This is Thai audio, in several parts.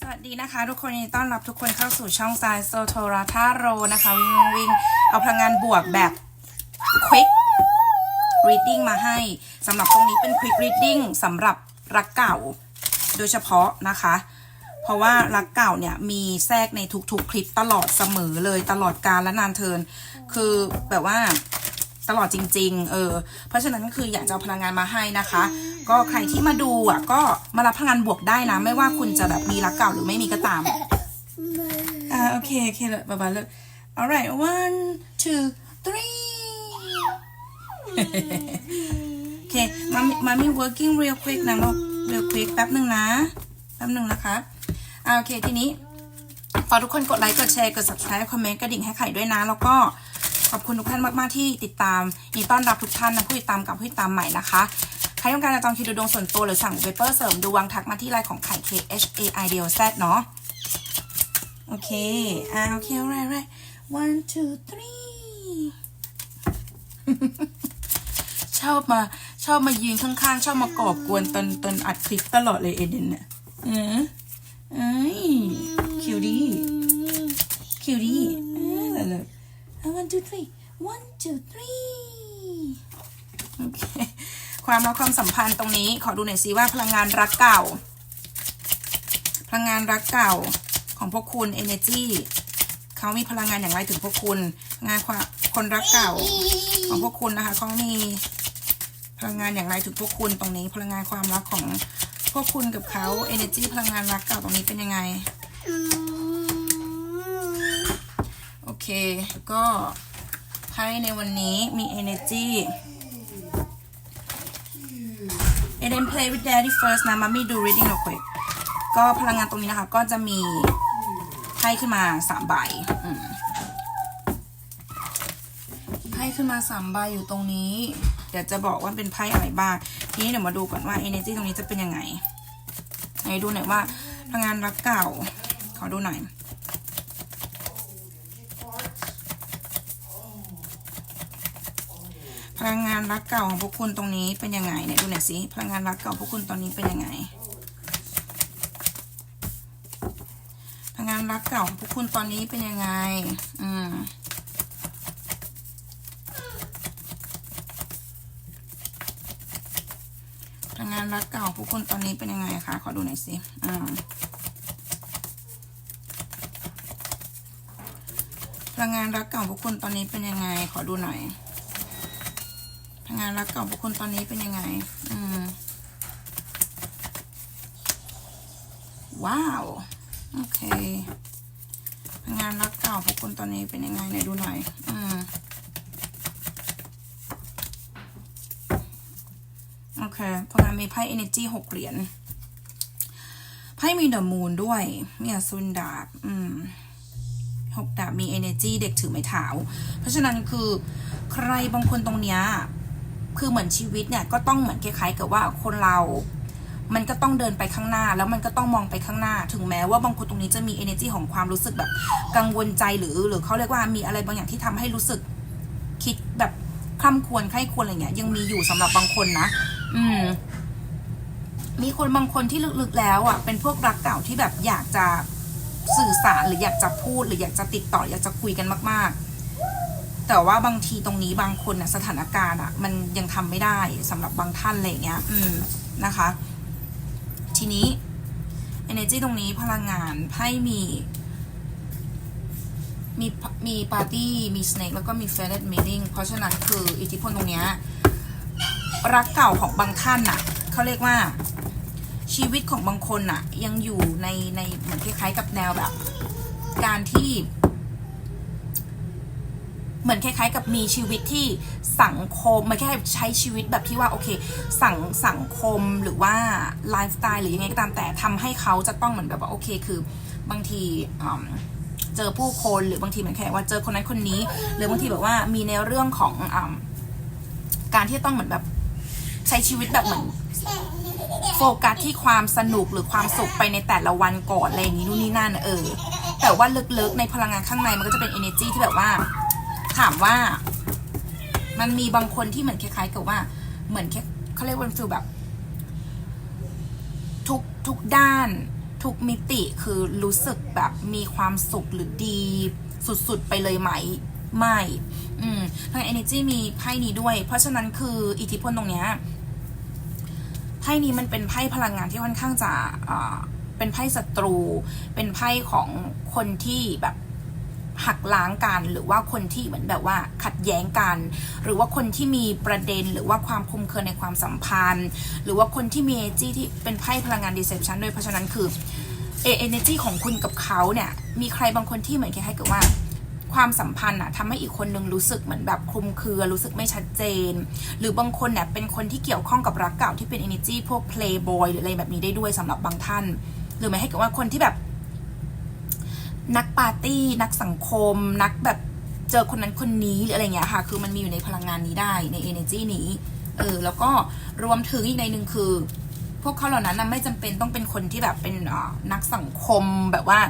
สวัสดีนะคะ ทุกคนยินดีต้อนรับทุกคนเข้าสู่ช่องซายโซโทราทาโรนะคะ วิ่งวิ่งเอาพลังงานบวกแบบ quick reading มาให้สำหรับตรงนี้เป็น quick reading สำหรับรักเก่า โดยเฉพาะนะคะ เพราะว่ารักเก่าเนี่ย มีแทรกในทุกๆ คลิปตลอดเสมอเลยตลอดการและนานเทิน คือแบบว่า ตลอดจริง ๆ เออ เพราะฉะนั้นคืออยากจะเอาพลังงานมาให้นะคะ ก็ใครที่มาดูอะก็มารับพลังงานบวกได้นะ ไม่ว่าคุณจะแบบมีรักเก่าหรือไม่มีก็ตาม อ่าโอเคโอเคเลยบาบาเลย alright one two three โอเคมามิมามี working real quick นะลูก real quick แป๊บหนึ่งนะ แป๊บหนึ่งนะคะ อ่าโอเคทีนี้ ฝากทุกคนกดไลค์ กดแชร์ กด subscribe คอมเมนต์กระดิ่งให้ไข่ด้วยนะ แล้วก็ ขอบคุณทุกท่านมาก ๆ ที่ติดตามยินดีต้อนรับทุกท่านนะผู้ติดตามกับผู้ติดตามใหม่นะคะ ใครต้องการจะจองคิวดูดวงส่วนตัวหรือสั่งเวเปอร์เสริมดวงทักมาที่ไลน์ของไข่ K H A I D O Z เนาะโอเค อ่า โอเค alright right one two three ชอบมา ชอบมายืนข้างๆ ชอบมากอบกวนตนตนอัดคลิปตลอดเลยเอเดนเนี่ยเออเอ้ยคิวดี้คิวดี้เออเลยเลย one two three one two three โอเคความรักความสัมพันธ์ตรงนี้ ขอดูหน่อยซิว่าพลังงานรักเก่า พลังงานรักเก่าของพวกคุณ energy เขามีพลังงานอย่างไรถึงพวกคุณงานความคนรักเก่าของพวกคุณนะคะเขามีพลังงานอย่างไรถึงพวกคุณตรงนี้พลังงานความรักของพวกคุณกับเขา energy พลังงานรักเก่าตรงนี้เป็นยังไง เค ก็ไพ่ในวันนี้มี energy and then play with daddy first นะมามีดู reading real quick ก็พลังงานตรงนี้นะคะ ก็จะมีไพ่ขึ้นมาสามใบไพ่ขึ้นมาสามใบอยู่ตรงนี้ เดี๋ยวจะบอกว่าเป็นไพ่อะไรบ้าง ทีนี้เดี๋ยวมาดูก่อนว่า energy ตรงนี้จะเป็นยังไงไหนดูหน่อยว่าพลังงานรักเก่า ขอดูหน่อย ลังงานรักเก่าของพวกคุณตรงนี้เป็นยังไงเนี่ยดูหน่อยสิพลังงานรักเก่าพวกคุณตอนนี้เป็นยังไงพลังงานรักเก่าของพวกคุณตอนนี้เป็นยังไง อืมพลังงานรักเก่าของพวกคุณตอนนี้เป็นยังไงคะขอดูหน่อยสิอืมพลังงานรักเก่าของพวกคุณตอนนี้เป็นยังไง ขอดูหน่อย งานรักเก่าพวกคุณตอนนี้เป็นยังไง อืม ว้าว โอเค งานรักเก่าพวกคุณตอนนี้เป็นยังไงไหนดูหน่อย อืม โอเคพลังานมีไพ่ energy หกเหรียญ ไพ่มีเดอะมูนด้วย มีอสุนดาบ อืมหกดาบมี energy เด็กถือไม้เท้า เพราะฉะนั้นคือใครบางคนตรงเนี้ย คือเหมือนชีวิตเนี่ยก็ต้องเหมือนคล้ายๆกับว่าคนเรา มันก็ต้องเดินไปข้างหน้า แล้วมันก็ต้องมองไปข้างหน้า ถึงแม้ว่าบางคนตรงนี้จะมี energy ของความรู้สึกแบบ กังวลใจหรือหรือเขาเรียกว่ามีอะไรบางอย่างที่ทำให้รู้สึก คิดแบบคล่ำควรไข้ควรอะไรเงี้ยยังมีอยู่สำหรับบางคนนะ อืม มีคนบางคนที่ลึกๆแล้วอะเป็นพวกรักเก่าที่แบบอยากจะสื่อสารหรืออยากจะพูดหรืออยากจะติดต่ออยากจะคุยกันมาก ๆ แต่ว่าบางทีตรงนี้บางคนน่ะสถานการณ์อะ มันยังทำไม่ได้สำหรับบางท่านอะไรเงี้ย อืมนะคะ ทีนี้ energy ตรงนี้พลังงานไพ่มี มีมีปาร์ตี้มีสเน k แล้วก็มีเฟร d ม e ติ้งเพราะฉะนั้นคืออิทธิพลตรงเนี้ยรักเก่าของบางท่านน่ะเขาเรียกว่าชีวิตของบางคนน่ะ ยังอยู่ในในเหมือนคล้ายๆกับแนวแบบ การที่ เหมือนคล้ายๆ กับมีชีวิตที่สังคมไม่แค่ใช้ชีวิตแบบที่ว่าโอเค สังสังคมหรือว่าไลฟ์สไตล์หรือยังไงก็ตามแต่ทำให้เขาจะต้องเหมือนแบบว่าโอเค คือบางทีเจอผู้คนหรือบางทีเหมือนแค่ว่าเจอคนนั้นคนนี้ หรือบางทีแบบว่ามีในเรื่องของอการที่ต้องเหมือนแบบใช้ชีวิตแบบเหมือนโฟกัสที่ความสนุกหรือความสุขไปในแต่ละวันก่อนอะไรอย่างนี้นู่นนี่นั่นเออแต่ว่าลึกๆในพลังงานข้างในมันก็จะเป็น energy ที่แบบว่า ถามว่า มันมีบางคนที่เหมือนคล้ายๆกับว่า เหมือนเขาเรียกว่าฟิลแบบ ทุกทุกด้าน ทุกมิติคือรู้สึกแบบมีความสุขหรือดี สุดๆไปเลยไหมไม่ อืมทาง energy มีไพ่นี้ด้วย เพราะฉะนั้นคืออิทธิพลตรงเนี้ยไพ่นี้มันเป็นไพ่พลังงานที่ค่อนข้างจะเป็นไพ่ศัตรู เป็นไพ่ของคนที่แบบ หักล้างกัน หรือว่าคนที่เหมือนแบบว่าขัดแย้งกัน หรือว่าคนที่มีประเด็นหรือว่าความคุมเครือในความสัมพันธ์ หรือว่าคนที่มีเอจีที่เป็นไพ่พลังงาน deception ด้วยเพราะฉะนั้นคือเอเอเนจีของคุณกับเขาเนี่ยมีใครบางคนที่เหมือนคล้ายๆกับว่าความสัมพันธ์อะทำให้อีกคนนึงรู้สึกเหมือนแบบคลุมเครือรู้สึกไม่ชัดเจน หรือบางคนเนี่ยเป็นคนที่เกี่ยวข้องกับรักเก่าที่เป็น energy พวก playboy หรืออะไรแบบนี้ได้ด้วยสำหรับบางท่าน หรือไม่ให้กับว่าคนที่แบบ นักปาร์ตี้ นักสังคม นักแบบเจอคนนั้นคนนี้หรืออะไรเงี้ยค่ะ คือมันมีอยู่ในพลังงานนี้ได้ใน energy นี้เออแล้วก็รวมถึงอีกในหนึ่งคือ พวกเขาเหล่านั้นนะไม่จำเป็นต้องเป็นคนที่แบบเป็นนักสังคมแบบว่า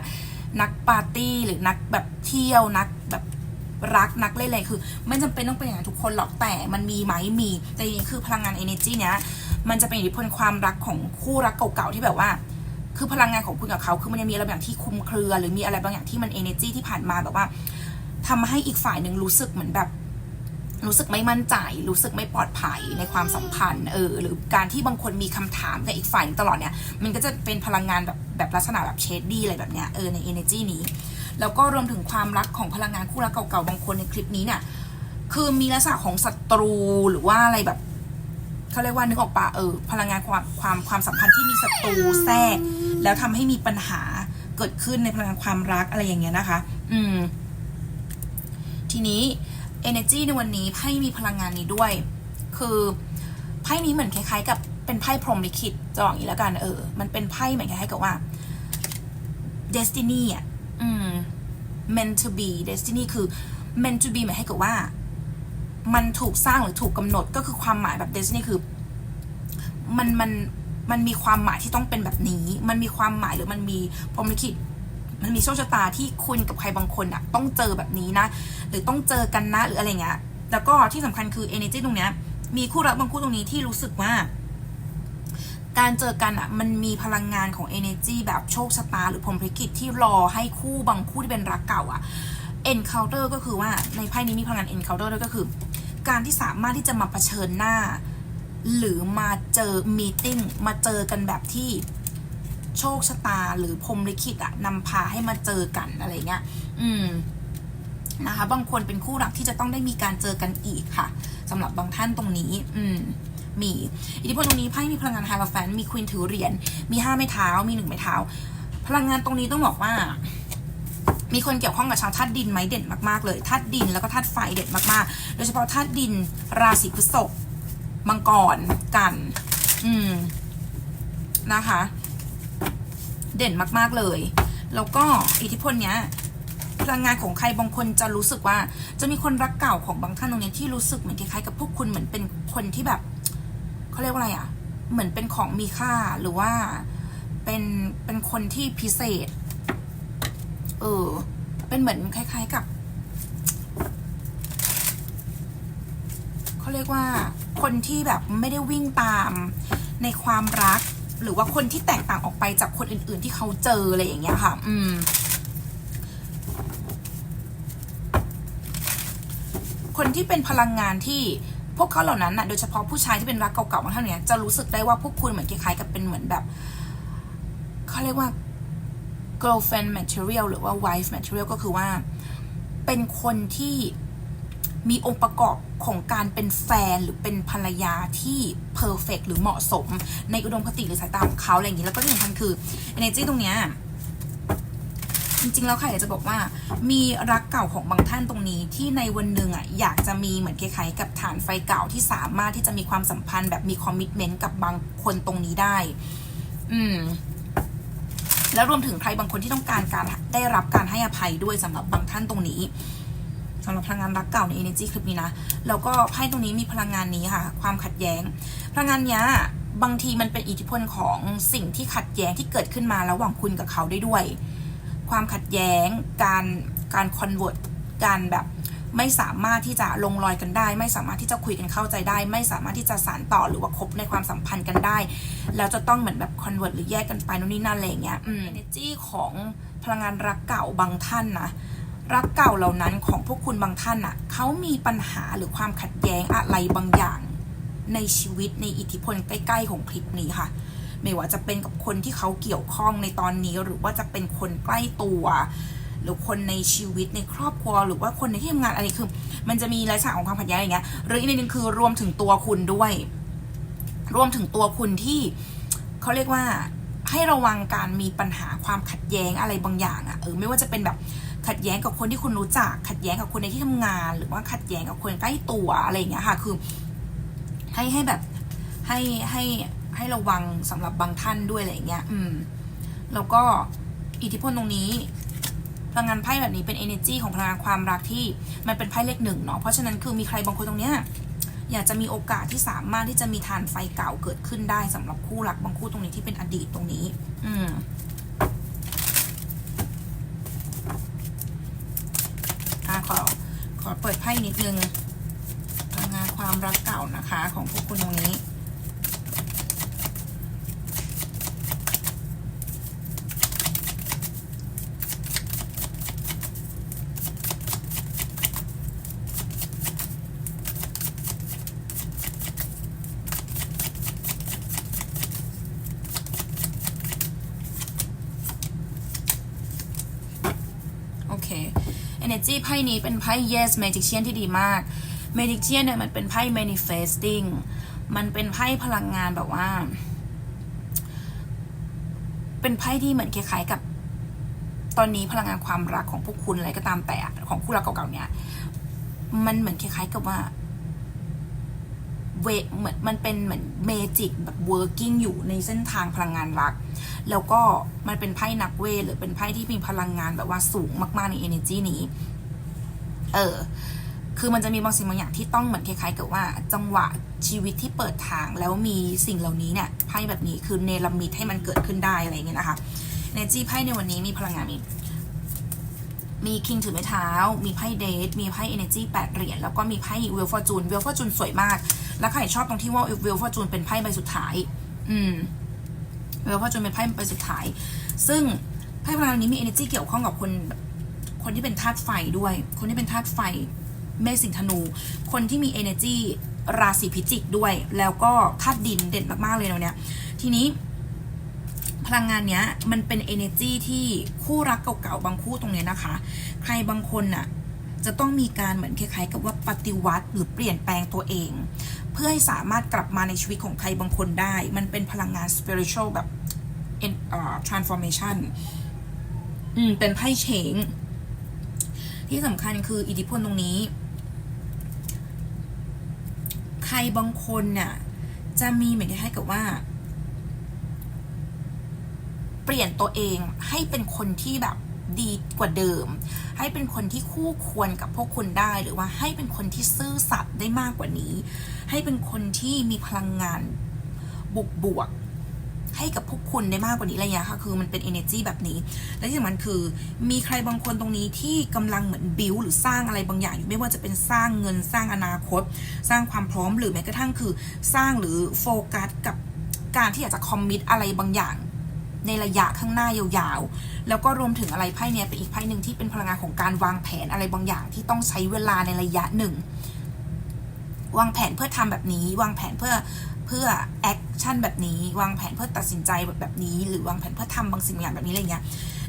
นักปาร์ตี้หรือนักแบบเที่ยวนักแบบรักนักเล่นอะไรคือ ไม่จำเป็นต้องเป็นอย่างนั้นทุกคนหรอกแต่มันมีไหมมีแต่จริงๆคือพลังงาน energy เนี้ยมันจะเป็นอิทธิพลความรักของคู่รักเก่าๆที่แบบว่า คือพลังงานของคุณกับเขาคือมันยังมีอะไรบางอย่างที่คุมเครือ หรือมีอะไรบางอย่างที่มัน energy ที่ผ่านมาแบบว่าทำให้อีกฝ่ายหนึ่งรู้สึกเหมือนแบบ รู้สึกไม่มั่นใจ รู้สึกไม่ปลอดภัยในความสัมพันธ์เออหรือการที่บางคนมีคำถามกับอีกฝ่ายตลอดเนี่ย มันก็จะเป็นพลังงานแบบแบบลักษณะแบบเชดดี้อะไรแบบเนี้ยเออใน energy นี้แล้วก็รวมถึงความรักของพลังงานคู่รักเก่าๆบางคนในคลิปนี้เนี่ยคือมีลักษณะของศัตรูหรือว่าอะไรแบบเขาเรียกว่านึกออกปะเออพลังงานความความความสัมพันธ์ที่มีศัตรูแทรก แล้วทำให้มีปัญหาเกิดขึ้นในพลังงานความรักอะไรอย่างเงี้ยนะคะ อืม ทีนี้ energy ในวันนี้ไพ่มีพลังงานนี้ด้วย คือไพ่นี้เหมือนคล้ายๆ กับเป็นไพ่พรหมลิขิตจะบอกอย่างนี้แล้วกันเออ มันเป็นไพ่เหมือนคล้ายๆกับว่า destiny อะ อืม meant to be destiny คือ meant to be หมายให้กับว่า มันถูกสร้างหรือถูกกำหนดก็คือความหมายแบบ destiny คือ มันมัน มันมีความหมายที่ต้องเป็นแบบนี้ มันมีความหมายหรือมันมีพรหมลิขิตมันมีโชคชะตาที่คุณกับใครบางคนอะต้องเจอแบบนี้นะ หรือต้องเจอกันนะหรืออะไรเงี้ยแล้วก็ที่สำคัญคือ energy ตรงเนี้ยมีคู่รักบางคู่ตรงนี้ที่รู้สึกว่า การเจอกันอะมันมีพลังงานของ energy แบบโชคชะตา หรือพรหมลิขิตที่รอให้คู่บางคู่ที่เป็นรักเก่าอะ encounter ก็คือว่าในไพ่นี้มีพลังงาน encounter ด้วยก็คือ การที่สามารถที่จะมาเผชิญหน้า หรือมาเจอ meeting มาเจอกันแบบที่โชคชะตาหรือพรมลิขิตอะนำพาให้มาเจอกันอะไรเงี้ย อืมนะคะบางคนเป็นคู่รักที่จะต้องได้มีการเจอกันอีกค่ะสำหรับบางท่านตรงนี้ อืม มี อิทธิพลตรงนี้ไพ่มีพลังงานฮาโลแฟน มีควีนถือเหรียญมีห้าไม้เท้า มีหนึ่งไม้เท้า พลังงานตรงนี้ต้องบอกว่า มีคนเกี่ยวข้องกับชาวธาตุดินไหมเด่นมากๆเลยธาตุดินแล้วก็ธาตุไฟเด่นมากๆ โดยเฉพาะธาตุดินราศีพฤษภ มังกรกัน อืมนะคะ เด่นมาก ๆ เลย แล้วก็อิทธิพลเนี้ยพลังงานของใครบางคนจะรู้สึกว่า จะมีคนรักเก่าของบางท่านตรงนี้ที่รู้สึกเหมือนคล้ายๆกับพวกคุณเหมือนเป็นคนที่แบบเขาเรียกว่าอะไรอะ่ะ เหมือนเป็นของมีค่าหรือว่าเป็นเป็นคนที่พิเศษ เออ เป็นเหมือนคล้าย ๆ กับ เขาเรียกว่าคนที่แบบไม่ได้วิ่งตามในความรัก หรือว่าคนที่แตกต่างออกไปจากคนอื่น ๆ ที่เขาเจออะไรอย่างเงี้ยค่ะ อืม คนที่เป็นพลังงานที่พวกเขาเหล่านั้นน่ะโดยเฉพาะผู้ชายที่เป็นรักเก่าๆบางท่านเนี่ยจะรู้สึกได้ว่าพวกคุณเหมือนคล้ายๆกับเป็นเหมือนแบบเขาเรียกว่า girlfriend material หรือว่า wife material ก็คือว่า เป็นคนที่ มีองค์ประกอบของการเป็นแฟนหรือเป็นภรรยาที่ perfect หรือเหมาะสม ในอุดมคติหรือสายตาของเขาอะไรอย่างนี้แล้วก็ที่สำคัญคือ energy ตรงเนี้ยจริงๆแล้วค่ะอยากจะบอกว่ามีรักเก่าของบางท่านตรงนี้ที่ในวันหนึ่งอะอยากจะมีเหมือนคล้ายๆกับฐานไฟเก่าที่สามารถที่จะมีความสัมพันธ์แบบมีคอมมิชเมนต์กับบางคนตรงนี้ได้ อืม แล้วรวมถึงใครบางคนที่ต้องการการได้รับการให้อภัยด้วยสำหรับบางท่านตรงนี้ สำหรับพลังงานรักเก่าใน energy คลิปนี้นะแล้วก็ไพ่ตรงนี้มีพลังงานนี้ค่ะ ความขัดแย้ง พลังงานเนี้ยบางทีมันเป็นอิทธิพลของสิ่งที่ขัดแย้งที่เกิดขึ้นมาระหว่างคุณกับเขาได้ด้วย ความขัดแย้ง การการคอนเวิร์ตการแบบไม่สามารถที่จะลงรอยกันได้ ไม่สามารถที่จะคุยกันเข้าใจได้ ไม่สามารถที่จะสานต่อหรือว่าคบในความสัมพันธ์กันได้แล้วจะต้องเหมือนแบบคอนเวิร์ตหรือแยกกันไปนู่นนี่นั่นอะไรอย่างเงี้ยอืม energy ของพลังงานรักเก่าบางท่านนะ รักเก่าเหล่านั้นของพวกคุณบางท่านอะเขามีปัญหาหรือความขัดแย้งอะไรบางอย่าง ในชีวิตในอิทธิพลใกล้ ๆ ของคลิปนี้ค่ะ ไม่ว่าจะเป็นกับคนที่เขาเกี่ยวข้องในตอนนี้หรือว่าจะเป็นคนใกล้ตัว หรือคนในชีวิตในครอบครัว หรือว่าคนในที่ทำงานอะไรคือ มันจะมีลักษณะของความขัดแย้งอย่างเงี้ยหรืออีกนิดนึงคือรวมถึงตัวคุณด้วย รวมถึงตัวคุณที่เขาเรียกว่าให้ระวังการมีปัญหาความขัดแย้งอะไรบางอย่างอะเออไม่ว่าจะเป็นแบบ ขัดแย้งกับคนที่คุณรู้จัก ขัดแย้งกับคนในที่ทำงาน หรือว่าขัดแย้งกับคนใกล้ตัวอะไรอย่างเงี้ยค่ะ คือ ให้ให้แบบให้ให้ให้ระวังสำหรับบางท่านด้วยอะไรอย่างเงี้ย อืม แล้วก็อิทธิพลตรงนี้พลังงานไพ่แบบนี้เป็น energy ของพลังงานความรักที่มันเป็นไพ่เลขหนึ่งเนาะ เพราะฉะนั้นคือมีใครบางคนตรงเนี้ยอยากจะมีโอกาสที่สามารถที่จะมีทานไฟเก่าเกิดขึ้นได้สำหรับคู่รักบางคู่ตรงนี้ที่เป็นอดีตตรงนี้ อืม อะขอ ขอเปิดไพ่นิดนึงพลังงานความรักเก่านะคะ ของพวกคุณตรงนี้ โอเค energy ไพ่นี้เป็นไพ่ yes magician ที่ดีมาก magician เนี่ยมันเป็นไพ่ manifesting มันเป็นไพ่พลังงานแบบว่า เป็นไพ่ที่เหมือนคล้ายๆกับ ตอนนี้พลังงานความรักของพวกคุณอะไรก็ตามแต่ของคู่รักเก่าๆเนี่ยมันเหมือนคล้ายๆกับว่าเวเหมือนมันเป็นเหมือนเมจิกแบบ working อยู่ในเส้นทางพลังงานรัก แล้วก็มันเป็นไพ่นักเวทหรือเป็นไพ่ที่มีพลังงานแบบว่าสูงมากๆใน energy นี้ เออ คือมันจะมีบางสิ่งบางอย่างที่ต้องเหมือนคล้ายๆกับว่า จังหวะชีวิตที่เปิดทางแล้วมีสิ่งเหล่านี้เนี่ยไพ่แบบนี้คือเนรมิตให้มันเกิดขึ้นได้อะไรอย่างเงี้ยนะคะ energy ไพ่ในวันนี้มีพลังงานมีมีคิงถือไม้เท้า มีไพ่เดท มีไพ่ energy แปดเหรียญ แล้วก็มีไพ่เวลฟอร์จูนเวลฟอร์จูนสวยมาก แล้วใครชอบตรงที่ว่าเวลฟอร์จูนเป็นไพ่ใบสุดท้าย อืมเวลฟอร์จูนเป็นไพ่ใบสุดท้าย ซึ่งไพ่พลังงานนี้มี energy เกี่ยวข้องกับคน คนที่เป็นธาตุไฟด้วย คนที่เป็นธาตุไฟ เมษสิงธนู คนที่มี energy ราศีพิจิกด้วย แล้วก็ธาตุดินเด่นมากๆเลยเนาะเนี่ยทีนี้พลังงานเนี้ยมันเป็น energy ที่คู่รักเก่าๆบางคู่ตรงเนี้ยนะคะ ใครบางคนน่ะจะต้องมีการเหมือนคล้ายๆ กับว่าปฏิวัติหรือเปลี่ยนแปลงตัวเอง เพื่อให้สามารถกลับมาในชีวิตของใครบางคนได้ มันเป็นพลังงาน spiritual แบบ transformation อืมเป็นไพ่เชง ที่สำคัญคืออิทธิพลตรงนี้ ใครบางคนเนี่ยจะมีเหมือนคล้ายๆกับว่า เปลี่ยนตัวเองให้เป็นคนที่แบบดีกว่าเดิม ให้เป็นคนที่คู่ควรกับพวกคุณได้ หรือว่าให้เป็นคนที่ซื่อสัตย์ได้มากกว่านี้ ให้เป็นคนที่มีพลังงานบวกบวก ให้กับพวกคุณได้มากกว่านี้อะไรอย่างค่ะ คือมันเป็น energy แบบนี้ และที่สำคัญคือ มีใครบางคนตรงนี้ที่กำลังเหมือนบิวหรือสร้างอะไรบางอย่างอยู่ไม่ว่าจะเป็นสร้างเงินสร้างอนาคต สร้างความพร้อมหรือแม้กระทั่งคือ สร้างหรือโฟกัสกับการที่อยากจะคอมมิตอะไรบางอย่างในระยะข้างหน้ายาวๆ แล้วก็รวมถึงอะไรไพ่เนี่ยเป็นอีกไพ่หนึ่งที่เป็นพลังงานของการวางแผนอะไรบางอย่างที่ต้องใช้เวลาในระยะหนึ่ง วางแผนเพื่อทำแบบนี้ วางแผนเพื่อ เพื่อแอคชั่นแบบนี้ วางแผนเพื่อตัดสินใจแบบนี้ หรือวางแผนเพื่อทำบางสิ่งบางอย่างแบบนี้อะไรเงี้ย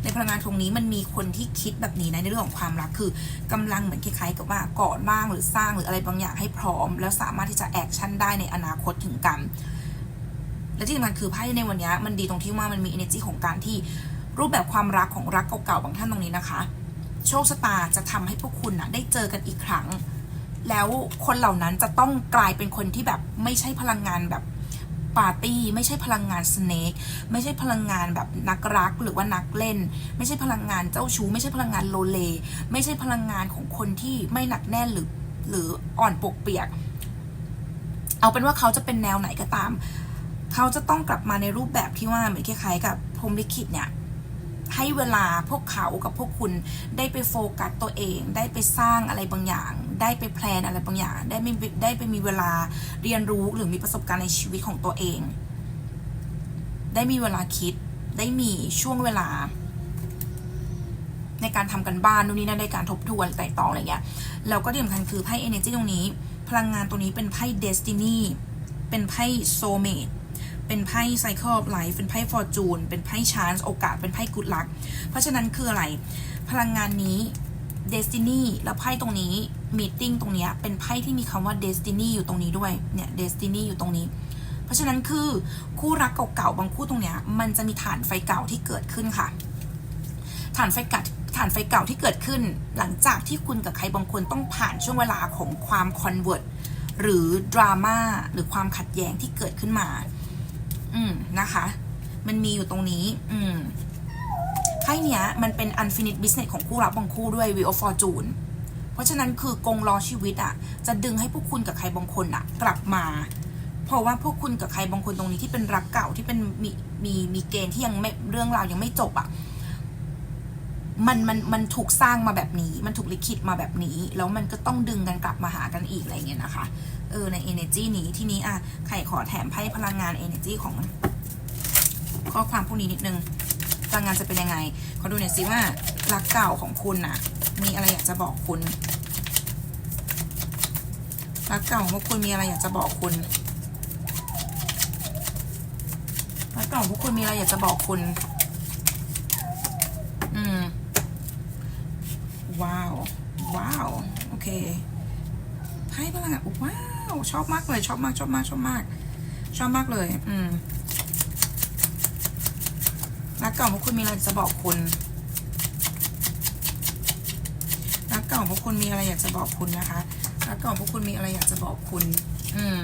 ในพลังงานตรงนี้มันมีคนที่คิดแบบนี้นะในเรื่องของความรักคือกำลังเหมือนคล้ายๆกับว่าก่อร่างหรือสร้างหรืออะไรบางอย่างให้พร้อม แล้วสามารถที่จะแอคชั่นได้ในอนาคตถึงกัน และที่สำคัญคือไพ่ในวันนี้มันดีตรงที่ว่ามันมี energy ของการที่รูปแบบความรักของรักเก่าๆบางท่านตรงนี้นะคะ โชคชะตาจะทำให้พวกคุณนะได้เจอกันอีกครั้ง แล้วคนเหล่านั้นจะต้องกลายเป็นคนที่แบบไม่ใช่พลังงานแบบปาร์ตี้ไม่ใช่พลังงานสเนกไม่ใช่พลังงานแบบนักรักหรือว่านักเล่น ไม่ใช่พลังงานเจ้าชู้ ไม่ใช่พลังงานโลเล ไม่ใช่พลังงานของคนที่ไม่หนักแน่นหรือหรืออ่อนปกเปียก เอาเป็นว่าเขาจะเป็นแนวไหนก็ตาม เขาจะต้องกลับมาในรูปแบบที่ว่าเหมือนคล้ายๆ กับพรมลิขิตเนี่ยให้เวลาพวกเขากับพวกคุณได้ไปโฟกัสตัวเอง ได้ไปสร้างอะไรบางอย่าง ได้ไปแพลนอะไรบางอย่าง ได้ไม่ได้ไปมีเวลาเรียนรู้หรือมีประสบการณ์ในชีวิตของตัวเอง ได้มีเวลาคิด ได้มีช่วงเวลา ในการทำกันบ้านนู่นนี่นั่นในการทบทวนไต่ตองอะไรเงี้ยแล้วก็ที่สำคัญคือไพ่ energy ตรงนี้ พลังงานตรงนี้เป็นไพ่ destiny เป็นไพ่ soulmate เป็นไพ่ cycle of life เป็นไพ่ fortune เป็นไพ่ chance โอกาสเป็นไพ่ good luck เพราะฉะนั้นคืออะไร พลังงานนี้ destiny แล้วไพ่ตรงนี้ meeting ตรงเนี้ยเป็นไพ่ที่มีคำว่า destiny อยู่ตรงนี้ด้วย เนี่ย destiny อยู่ตรงนี้ เพราะฉะนั้นคือคู่รักเก่าๆบางคู่ตรงเนี้ยมันจะมีฐานไฟเก่าที่เกิดขึ้นค่ะ ฐานไฟเก่าฐานไฟเก่าที่เกิดขึ้น หลังจากที่คุณกับใครบางคนต้องผ่านช่วงเวลาของความคอนเวิร์ตหรือดราม่าหรือความขัดแย้งที่เกิดขึ้นมา อืมนะคะ มันมีอยู่ตรงนี้ อืม ไพ่เนี้ยมันเป็น unfinished business ของคู่รับบางคู่ด้วย wheel of fortune เพราะฉะนั้นคือกงล้อชีวิตอะ่ะ จะดึงให้พวกคุณกับใครบางคนอะ่ะ กลับมา เพราะว่าพวกคุณกับใครบางคนตรงนี้ที่เป็นรักเก่าที่เป็นมีมีมีเกณฑ์ที่ยังไม่เรื่องราวยังไม่จบอะ่ะมันมันมันถูกสร้างมาแบบนี้ มันถูกลิขิตมาแบบนี้ แล้วมันก็ต้องดึงกันกลับมาหากันอีกอะไรเงี้ยนะคะ เออ ใน energy นี้ที่นี้อะ ไข่ขอแถมไพ่พลังงาน energy ของข้อความพวกนี้นิดนึง ลังงานจะเป็นยังไงขอดูหน่อยสิว่ารักเก่าของคุณน่ะมีอะไรอยากจะบอกคุณรักเก่าของพวกคุณมีอะไรอยากจะบอกคุณรักเก่าของพวกคุณมีอะไรอยากจะบอกคุณ อืม ว้าว ว้าว โอเคไพ่พลังงานว้าว ชอบมากเลย ชอบมาก ชอบมาก ชอบมาก ชอบมากเลย อืม เก่าของพวกคุณมีอะไรจะบอกคุณรักเก่าของพวกคุณมีอะไรอยากจะบอกคุณนะคะรักเก่าของพวกคุณมีอะไรอยากจะบอกคุณ อืม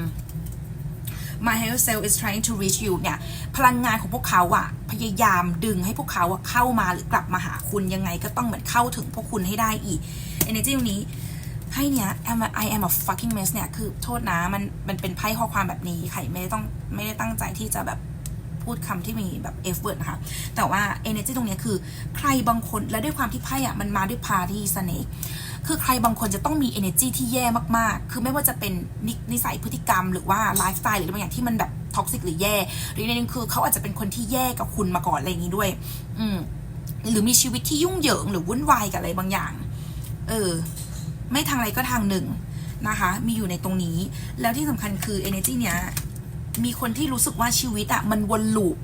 My higher self is trying to reach you เนี่ย พลังงานของพวกเขาอะพยายามดึงให้พวกเขาอะเข้ามาหรือกลับมาหาคุณยังไงก็ต้องเหมือนเข้าถึงพวกคุณให้ได้อีก energy ตรงนี้ไพ่เนี้ย am I am a fucking mess เนี่ย คือโทษนะ มันมันเป็นไพ่ข้อความแบบนี้ไข่ไม่ได้ต้องไม่ได้ตั้งใจที่จะแบบ พูดคำที่มีแบบ F word นะคะ แต่ว่า energy ตรงนี้คือใครบางคนและด้วยความที่ไพ่อะมันมาด้วย party snake คือใครบางคนจะต้องมี energy ที่แย่มากๆ คือไม่ว่าจะเป็นนิสัยพฤติกรรม หรือว่าไลฟ์สไตล์หรือบางอย่างที่มันแบบท็อกซิกหรือแย่ หรือในนึงคือเขาอาจจะเป็นคนที่แย่กับคุณมาก่อนอะไรอย่างนี้ด้วย อืมหรือมีชีวิตที่ยุ่งเหยิงหรือวุ่นวายกับอะไรบางอย่าง เออ ไม่ทางอะไรก็ทางหนึ่งนะคะ มีอยู่ในตรงนี้ แล้วที่สำคัญคือ energy เนี้ย มีคนที่รู้สึกว่าชีวิตอะมันวนลูป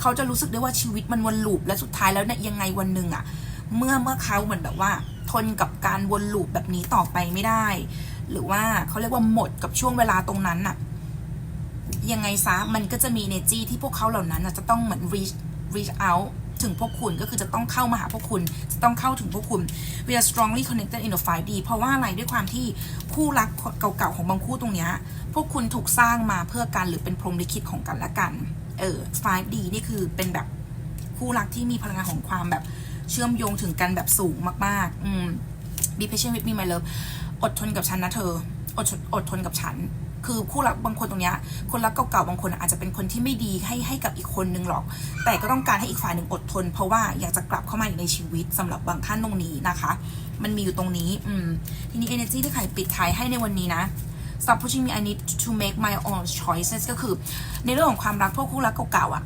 เขาจะรู้สึกได้ว่าชีวิตมันวนลูปและสุดท้ายแล้วเนี่ยยังไงวันหนึ่งอะเมื่อเมื่อเขาเหมือนแบบว่า ทนกับการวนลูปแบบนี้ต่อไปไม่ได้ หรือว่าเขาเรียกว่าหมดกับช่วงเวลาตรงนั้นอะยังไงซะมันก็จะมีเนจี้ที่พวกเขาเหล่านั้นจะต้องเหมือน reach reach out ถึงพวกคุณก็คือจะต้องเข้ามาหาพวกคุณ จะต้องเข้าถึงพวกคุณ we are strongly connected in the 5D เพราะว่าอะไรด้วยความที่คู่รักเก่าๆของบางคู่ตรงเนี้ยพวกคุณถูกสร้างมาเพื่อกันหรือเป็นพรหมลิขิตของกันและกัน เออ 5D นี่คือเป็นแบบคู่รักที่มีพลังงานของความแบบเชื่อมโยงถึงกันแบบสูงมากๆ อืม be patient with me my love อดทนกับฉันนะเธอ อดทนอดทนกับฉัน คือคู่รักบางคนตรงเนี้ยคนรักเก่าๆบางคนอาจจะเป็นคนที่ไม่ดีให้ให้กับอีกคนนึงหรอก แต่ก็ต้องการให้อีกฝ่ายหนึ่งอดทน เพราะว่าอยากจะกลับเข้ามาอยู่ในชีวิตสำหรับบางท่านตรงนี้นะคะ มันมีอยู่ตรงนี้ อืม ทีนี้ energy ที่ไข่ปิดท้ายให้ในวันนี้นะ stop pushing me I need to make my own choices ก็คือ ในเรื่องของความรักพวกคู่รักเก่าๆอะ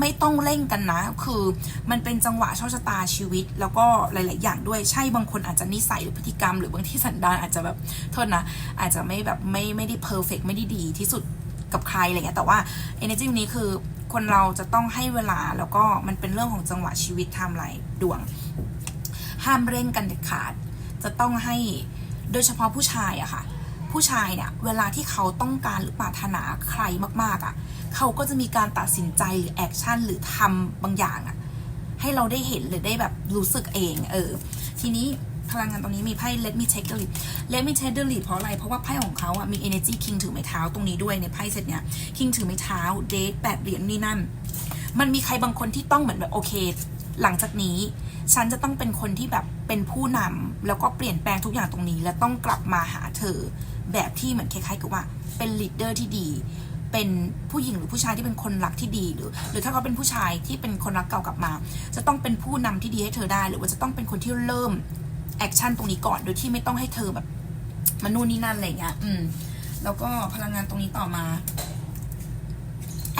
ไม่ต้องเร่งกันนะ คือมันเป็นจังหวะโชคชะตาชีวิต แล้วก็หลาย ๆ อย่างด้วยใช่บางคนอาจจะนิสัยหรือพฤติกรรม หรือบางที่สันดานอาจจะแบบโทษนะ อาจจะไม่แบบไม่ไม่ได้เพอร์เฟกไม่ได้ดีที่สุดกับใครอะไรเงี้ยแต่ว่า energy นี้คือคนเราจะต้องให้เวลาแล้วก็มันเป็นเรื่องของจังหวะชีวิตไทม์ไลน์ดวง ห้ามเร่งกันเด็ดขาด จะต้องให้โดยเฉพาะผู้ชายอะค่ะ ผู้ชายเนี่ยเวลาที่เขาต้องการหรือปรารถนาใครมากๆอะ เขาก็จะมีการตัดสินใจหรือแอคชั่นหรือทำบางอย่างอะให้เราได้เห็นหรือได้แบบรู้สึกเองเออ ทีนี้พลังงานตรงนี้มีไพ่ let me take the lead let me take the lead เพราะอะไร เพราะว่าไพ่ของเขาอะมี energy king ถือไม้เท้าตรงนี้ด้วยในไพ่เซตเนี้ย king ถือไม้เท้า date แปดเหรียญนี่นั่น มันมีใครบางคนที่ต้องเหมือนแบบโอเค หลังจากนี้ ฉันจะต้องเป็นคนที่แบบเป็นผู้นำแล้วก็เปลี่ยนแปลงทุกอย่างตรงนี้ และต้องกลับมาหาเธอ แบบที่เหมือนคล้ายๆกับว่าเป็นลีดเดอร์ที่ดี เป็นผู้หญิงหรือผู้ชายที่เป็นคนรักที่ดีหรือ หรือถ้าเขาเป็นผู้ชายที่เป็นคนรักเก่ากลับมา จะต้องเป็นผู้นำที่ดีให้เธอได้ หรือว่าจะต้องเป็นคนที่เริ่มแอคชั่นตรงนี้ก่อนโดยที่ไม่ต้องให้เธอแบบมานู่นนี่นั่นอะไรอย่างเงี้ยอืมแล้วก็พลังงานตรงนี้ต่อมา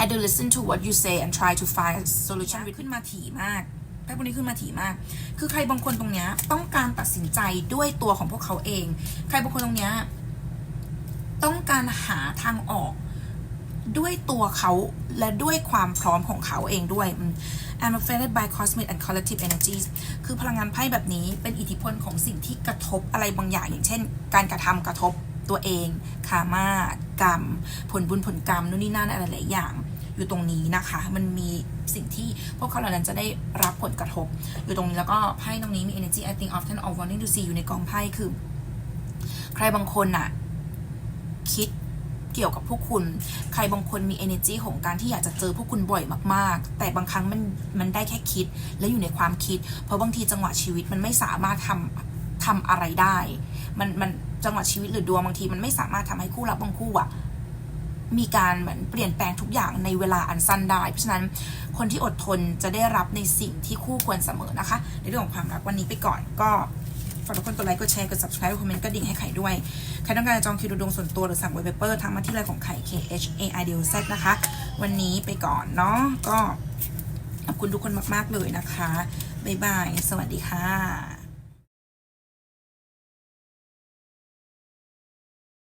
I do listen to what you say and try to find a solution ขึ้นมาถี่มากไพ่พวกนี้ขึ้นมาถี่มาก คือใครบางคนตรงเนี้ยต้องการตัดสินใจด้วยตัวของพวกเขาเอง ใครบางคนตรงเนี้ยต้องการหาทางออก ด้วยตัวเขาและด้วยความพร้อมของเขาเองด้วยอืม I'm affected by cosmic and collective energies คือพลังงานไพ่แบบนี้เป็นอิทธิพลของสิ่งที่กระทบอะไรบางอย่างอย่างเช่น การกระทำกระทบตัวเองคามากรรม ผลบุญผลกรรมนู่นนี่นั่นอะไรหลายอย่างอยู่ตรงนี้นะคะ มันมีสิ่งที่พวกเขาเหล่านั้นจะได้รับผลกระทบ อยู่ตรงนี้แล้วก็ไพ่ตรงนี้มี energy I think often of wanting to see อยู่ในกองไพ่คือ ใครบางคนน่ะคิด เกี่ยวกับพวกคุณ ใครบางคนมี energy ของการที่อยากจะเจอพวกคุณบ่อยมากๆ แต่บางครั้งมันมันได้แค่คิดและอยู่ในความคิด เพราะบางทีจังหวะชีวิตมันไม่สามารถทำทำอะไรได้ มันมันจังหวะชีวิตหรือดวงบางทีมันไม่สามารถทำให้คู่รักบางคู่อะมีการเหมือนเปลี่ยนแปลงทุกอย่างในเวลาอันสั้นได้ เพราะฉะนั้นคนที่อดทนจะได้รับในสิ่งที่คู่ควรเสมอนะคะ ในเรื่องของความรักวันนี้ไปก่อนก็ ฝากทุกคนกดไลค์กดแชร์กด subscribe คอมเมนต์กระดิ่งให้ไข่ด้วย ใครต้องการจะจองคิวดูดวงส่วนตัวหรือสั่งเว็บเปอร์ทางมาที่ไลน์ของไข่ K H A I D O Z นะคะ วันนี้ไปก่อนเนาะก็ขอบคุณทุกคนมาก ๆ เลยนะคะบ๊ายบาย สวัสดีค่ะ